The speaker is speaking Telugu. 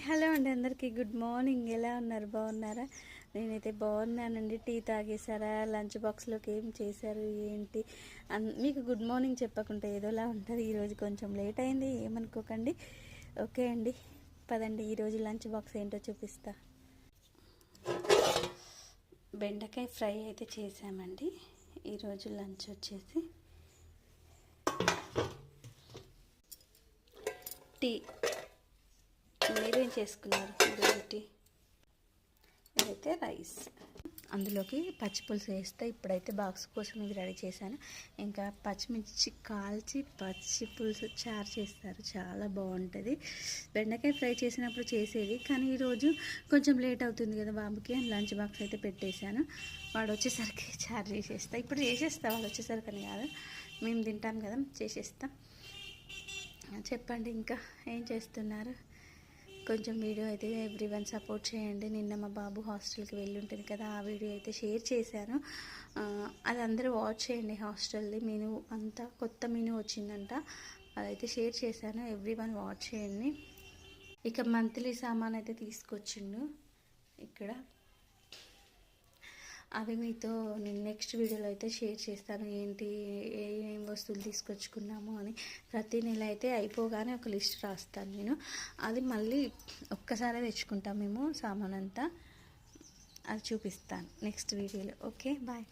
హలో అండి అందరికీ. Good morning. ఎలా ఉన్నారు? బాగున్నారా? నేనైతే బాగున్నానండి. టీ తాగేశారా? లంచ్ బాక్స్లోకి ఏం చేశారు? ఏంటి? అన్- మీకు గుడ్ మార్నింగ్ చెప్పకుండా ఏదోలా ఉంటుంది. ఈరోజు కొంచెం లేట్ అయింది. ఏమనుకోకండి. ఓకే అండి. పదండి. ఈరోజు లంచ్ బాక్స్ ఏంటో చూపిస్తా. బెండకాయ ఫ్రై అయితే చేసామండి ఈరోజు లంచ్ వచ్చేసి టీ. మీరేం చేసుకున్నారు ఈరోజు ఇదైతే రైస్. అందులోకి పచ్చి పులుసు వేస్తే ఇప్పుడైతే బాక్స్ కోసం ఇది రెడీ చేశాను. ఇంకా పచ్చిమిర్చి కాల్చి పచ్చి పులుసు చారు చేస్తారు. చాలా బాగుంటుంది. బెండకాయ ఫ్రై చేసినప్పుడు చేసేది. కానీ ఈరోజు కొంచెం లేట్ అవుతుంది కదా బాబుకి లంచ్ బాక్స్ అయితే పెట్టేశాను. వాడు వచ్చేసరికి చారు చేసేస్తా. ఇప్పుడు చేసేస్తా. వాడు వచ్చేసరికి అని కాదు. మేము తింటాం కదా చేసేస్తాం. చెప్పండి ఇంకా ఏం చేస్తున్నారు? కొంచెం వీడియో అయితే ఎవ్రీ వన్ సపోర్ట్ చేయండి. నిన్న మా బాబు హాస్టల్కి వెళ్ళి ఉంటుంది కదా ఆ వీడియో అయితే షేర్ చేశాను. అది అందరూ వాచ్ చేయండి హాస్టల్ది మెను అంతా కొత్త మెను వచ్చిందంట. అదైతే షేర్ చేశాను. ఎవ్రీ వన్ వాచ్ చేయండి. ఇక మంత్లీ సామాన్ అయితే తీసుకొచ్చిండు. ఇక్కడ అవి మీతో నేను నెక్స్ట్ వీడియోలో అయితే షేర్ చేస్తాను. ఏంటి ఏం వస్తువులు తీసుకొచ్చుకున్నాము అని ప్రతి నెల అయితే అయిపోగానే ఒక లిస్ట్ రాస్తాను నేను. అది మళ్ళీ ఒక్కసారే తెచ్చుకుంటాం మేము సామాన్ అంతా అది చూపిస్తాను నెక్స్ట్ వీడియోలో ఓకే బాయ్